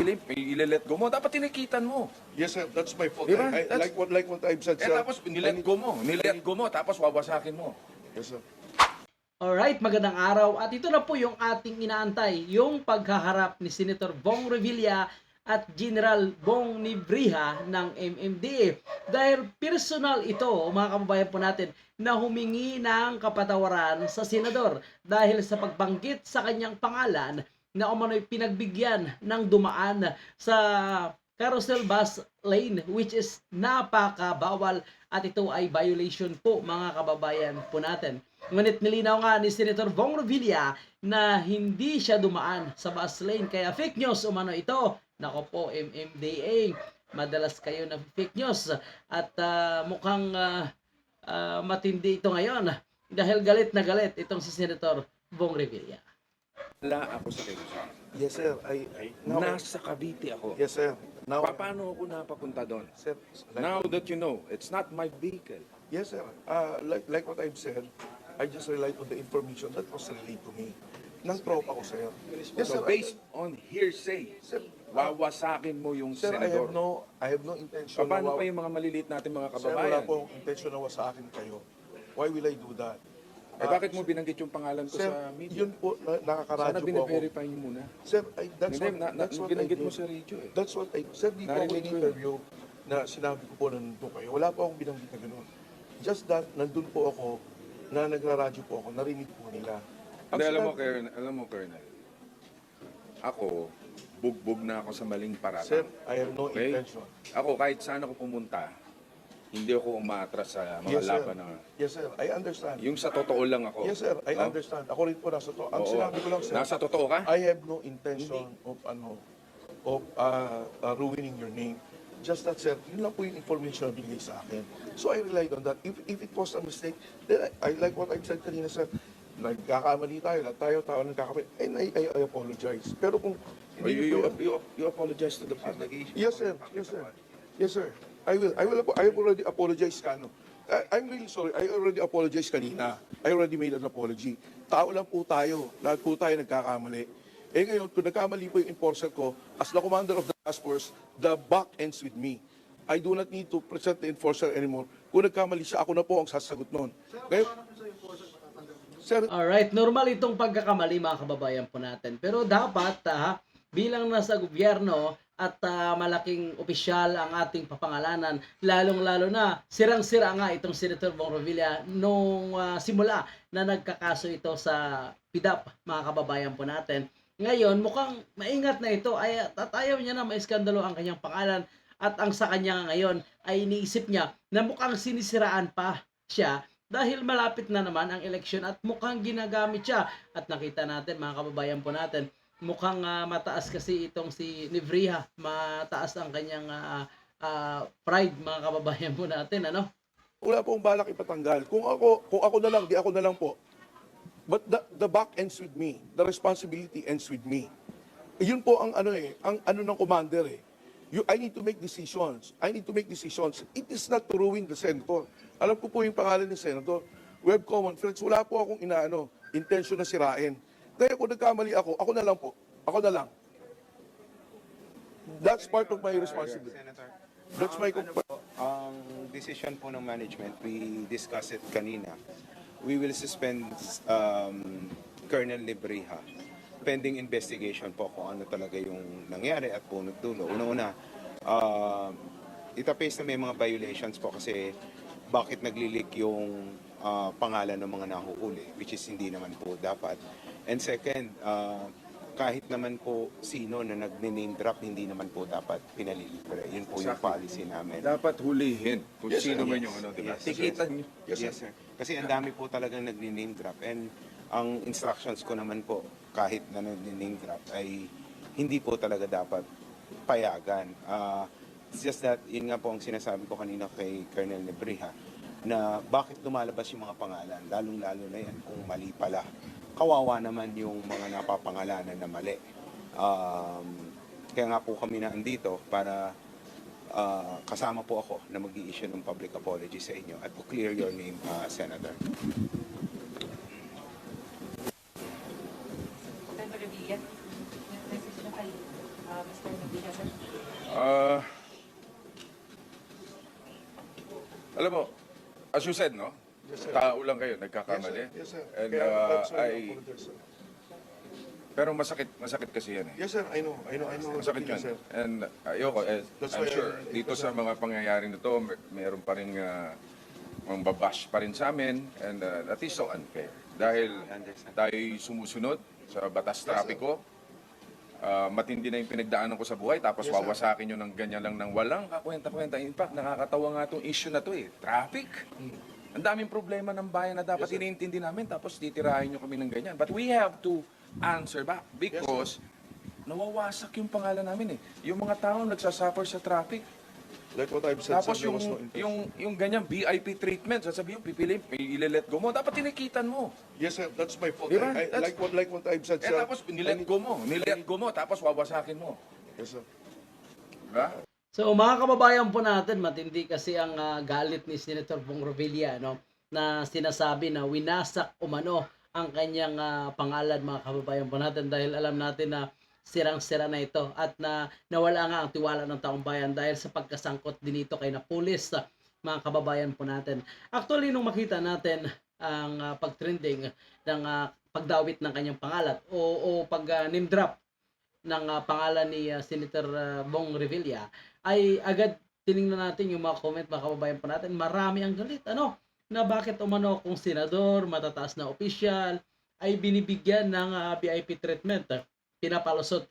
Philip, ile-let go mo. Dapat tinikitan mo. Yes, sir. That's my fault. Diba? I, I, That's- like what like what I've said, Eh sir. tapos nilet go mo. Nilet go mo. Tapos wawasakin mo. Yes, sir. Alright, magandang araw. At ito na po yung ating inaantay, yung paghaharap ni Senator Bong Revilla at General Bong Nibriha ng MMDA. Dahil personal ito, mga kababayan po natin, na humingi ng kapatawaran sa senador dahil sa pagbanggit sa kanyang pangalan na umano'y pinagbigyan ng dumaan sa carousel bus lane which is napakabawal at ito ay violation po mga kababayan po natin. Ngunit nilinaw nga ni Senator Bong Revilla na hindi siya dumaan sa bus lane kaya fake news umano ito. Nako po MMDA, madalas kayo na fake news at ah, mukhang ah, ah, matindi ito ngayon dahil galit na galit itong si Senator Bong Revilla. Wala ako sa Quezon. Yes, sir. I, now, Nasa Cavite ako. Yes, sir. Now, Pa- Paano ako napapunta doon? sir. Like, Now that you know, it's not my vehicle. yes, sir. Uh, like like what I've said, I just relied on the information that was relayed to me. Nang tropa ko, sir. Yes, So sir. based on hearsay, Sir, wawasakin mo yung Sir, I have senador. no, I have no intention. Paano na pa yung mga maliliit natin mga Sir, wala kababayan? po akong intention na wasakin kayo. Why will I do that? Eh Ah, bakit mo binanggit yung pangalan ko Sir, sa media? yun po, na, Sana nakakaradyo po ako. bine-verify niyo muna. Sir, I, that's Hindi, what, na, na, that's what I binanggit mo did. sa radio eh. That's what I, sir, di po ako Narinig ko yun. in-interview na sinabi ko po na nandun kayo. Wala po akong binanggit na gano'n. Just that, nandun po ako, na nagraradyo po ako, narinig po nila. Hindi, alam mo, sinabi- Colonel, alam mo, Colonel, ako, bugbog na ako sa maling paraan. Sir, I have no Okay? intention. Ako, kahit saan ako pumunta, hindi ako umaatras sa mga Yes, laban na... Yes, sir, I understand. Yung sa totoo lang ako. Yes, sir, I No? understand. Ako rin po nasa to. Ang Oo. sinabi ko lang, sir, Nasa totoo ka? I have no intention of ano of uh, uh, ruining your name. Just that, sir, yun lang po yung information na binigay sa akin. So I relied on that. If, if it was a mistake, then I, I like what I said kanina, sir. Nagkakamali tayo, lahat tayo, tao nagkakamali. And I, I, I apologize. Pero kung Or you, you, hindi you, you apologize to the public. Yes, sir. Yes, sir. Yes, sir. I will. I will. I have already apologized kano. I, I'm really sorry. I already apologized kanina. I already made an apology. Tao lang po tayo. Lahat po tayo nagkakamali. Eh ngayon, kung nagkamali po yung enforcer ko, as the commander of the task force, the buck ends with me. I do not need to present the enforcer anymore. Kung nagkamali siya, ako na po ang sasagot noon. Ngayon, Sir, Alright, normal itong pagkakamali mga kababayan po natin. Pero dapat ah, bilang nasa gobyerno at ah, malaking opisyal ang ating papangalanan, lalong-lalo na sirang-sira nga itong Senator Bong Revilla nung ah, simula na nagkakaso ito sa PIDAP mga kababayan po natin. Ngayon, mukhang maingat na ito. Ay at ayaw niya na maiskandalo ang kanyang pangalan. At ang sa kanya ngayon ay iniisip niya na mukhang sinisiraan pa siya dahil malapit na naman ang eleksyon at mukhang ginagamit siya. At nakita natin mga kababayan po natin mukhang ah, mataas kasi itong si Nivriha mataas ang kanyang ah, ah, pride mga kababayan po natin ano wala pong balak ipatanggal. Kung ako, kung ako na lang, di ako na lang po. But the, the back ends with me. The responsibility ends with me. Yun po ang ano eh, ang ano ng commander eh. You, I need to make decisions. I need to make decisions. It is not to ruin the senator. Alam ko po yung pangalan ng senator. We have common friends. Wala po akong inaano, intention na sirain. Kaya kung nagkamali ako, ako na lang po. Ako na lang. That's part of my responsibility. Senator, That's my ang, ano po, ang decision po ng management, we discussed it kanina. We will suspend um, Colonel Libriha pending investigation po kung ano talaga yung nangyari at punot dulo. Una-una, uh, itapes na may mga violations po kasi bakit naglilik yung uh, pangalan ng mga nahuuli, which is hindi naman po dapat. And second, uh, kahit naman po sino na nag-name drop, hindi naman po dapat pinalilibre. Yun po yung policy namin. Dapat hulihin kung Yes, sino sir. man yung ano, diba? Yes, Tikitan nyo. Yes, Yes, sir. Kasi ang dami po talagang nag-name drop. And ang instructions ko naman po, kahit na nag-name drop, ay hindi po talaga dapat payagan. Ah, it's just that, yun nga po ang sinasabi ko kanina kay Colonel Nebriha, na bakit lumalabas yung mga pangalan, lalong-lalo na yan kung mali pala. Kawawa naman yung mga napapangalanan na mali. Um, kaya nga po kami na andito para ah, kasama po ako na mag issue ng public apology sa inyo at to clear your name, ah, Senator. Uh, Mr. Revilla, sir? Ah, alam mo, as you said, no? Yes, sir. Tao lang kayo, Yes, nagkakamali. sir. Yes, sir. And Kaya, uh, I I, sir. pero masakit, masakit kasi yan eh. Yes, sir. I know. I know. I know. Masakit Yes, yan. sir. And ayoko, eh, That's I'm why I- sure, dito sa mga pangyayari na to, may, mayroon pa rin uh, mga babash pa rin sa amin. And uh, that is so unfair. Dahil I tayo sumusunod sa batas trapiko. Ah, matindi na yung pinagdaanan ko sa buhay, tapos Yes, wawasakin nyo ng ganyan lang ng walang kakwenta-kwenta. In fact, nakakatawa nga itong issue na to eh. Traffic. Ang daming problema ng bayan na dapat iniintindi namin, tapos titirahin nyo kami ng ganyan. But we have to answer back because nawawasak yung pangalan namin eh. Yung mga tao nagsasuffer sa traffic. Like what I've said, Tapos yung, no interest. yung, yung ganyan VIP treatment, sasabihin, pipiliin, ile-let go mo. Dapat tinikitan mo. Yes, sir. That's my fault. Diba? I, I, That's- like what like what I've said, Eh sir. tapos nilet go mo, nilet go mo, tapos wawasakin mo. Yes, sir. Diba? So mga kababayan po natin, matindi kasi ang ah, galit ni Senator Bong Revilla no, na sinasabi na winasak umano ang kanyang ah, pangalan mga kababayan po natin dahil alam natin na sirang-sira na ito at na nawala nga ang tiwala ng taong bayan dahil sa pagkasangkot din ito kay Napulis ah, mga kababayan po natin. Actually nung makita natin ang ah, pag-trending ng ah, pagdawit ng kanyang pangalan o, o pag ah, name drop ng ah, pangalan ni ah, Senator ah, Bong Revilla ay agad tiningnan natin yung mga comment mga kababayan po natin. Marami ang galit ano? Na bakit umano kung senador matataas na opisyal ay binibigyan ng ah, VIP treatment pinapalusot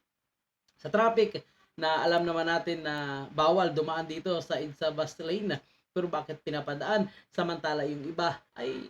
sa traffic na alam naman natin na bawal dumaan dito sa EDSA bus lane. Pero bakit pinapadaan? Samantala yung iba ay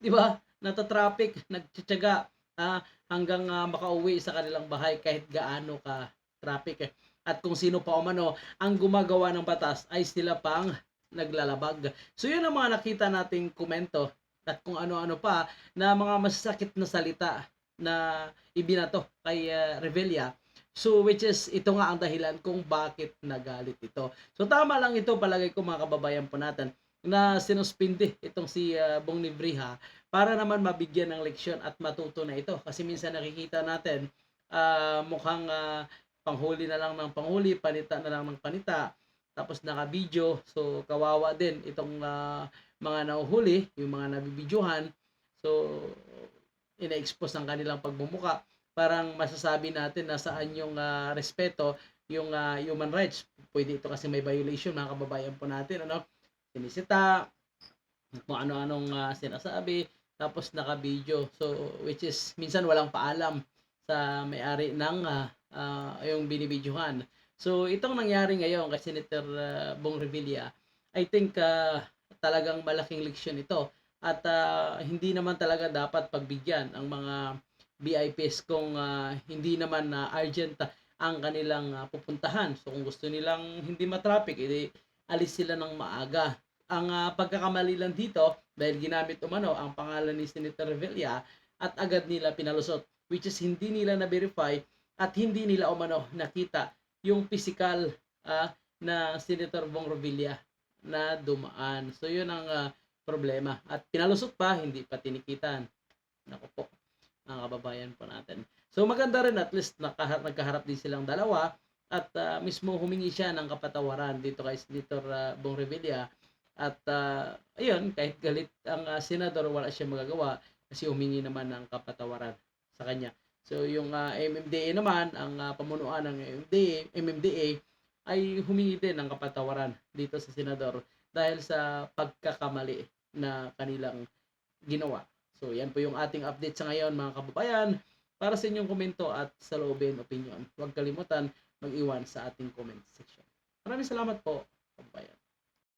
di ba? Nata-traffic nagtsatsaga ah, hanggang ah, makauwi sa kanilang bahay kahit gaano ka traffic at kung sino pa umano ang gumagawa ng batas ay sila pang naglalabag. So yun ang mga nakita nating komento at kung ano-ano pa na mga masasakit na salita na ibinato kay uh, Revilla. So which is ito nga ang dahilan kung bakit nagalit ito. So tama lang ito palagay ko mga kababayan po natin na sinuspindi itong si uh, Bong Nibriha para naman mabigyan ng leksyon at matuto na ito kasi minsan nakikita natin ah, mukhang ah, panghuli na lang ng panghuli, panita na lang ng panita, tapos naka-video. So, kawawa din itong ah, mga nahuhuli, yung mga nabibidyohan. So, ina-expose ang kanilang pagbumuka. Parang masasabi natin na saan yung ah, respeto, yung ah, human rights. Pwede ito kasi may violation, mga kababayan po natin. Ano? Sinisita, kung ano-anong ah, sinasabi, tapos naka-video. So, which is, minsan walang paalam sa may-ari ng ah, ah, yung binibidyohan. So, itong nangyari ngayon kay Senator ah, Bong Revilla, I think ah, talagang malaking leksyon ito. At ah, hindi naman talaga dapat pagbigyan ang mga VIPs kung ah, hindi naman na urgent ah, ang kanilang ah, pupuntahan. So, kung gusto nilang hindi matraffic, edi alis sila ng maaga. Ang ah, pagkakamali lang dito, dahil ginamit umano ang pangalan ni Senator Revilla at agad nila pinalusot which is hindi nila na-verify at hindi nila umano nakita yung physical ah, na Senator Bong Revilla na dumaan. So yun ang ah, problema. At pinalusot pa, hindi pa tinikitan. Naku po, mga kababayan po natin. So maganda rin at least nakaharap, nagkaharap din silang dalawa at ah, mismo humingi siya ng kapatawaran dito kay Senator ah, Bong Revilla. At ah, ayun, kahit galit ang ah, senador, wala siya magagawa kasi humingi naman ng kapatawaran sa kanya. So yung ah, MMDA naman, ang ah, pamunuan ng MMDA, MMDA ay humingi din ng kapatawaran dito sa senador dahil sa pagkakamali na kanilang ginawa. So yan po yung ating update sa ngayon mga kababayan. Para sa inyong komento at sa loobin opinion, huwag kalimutan mag-iwan sa ating comment section. Maraming salamat po, kababayan.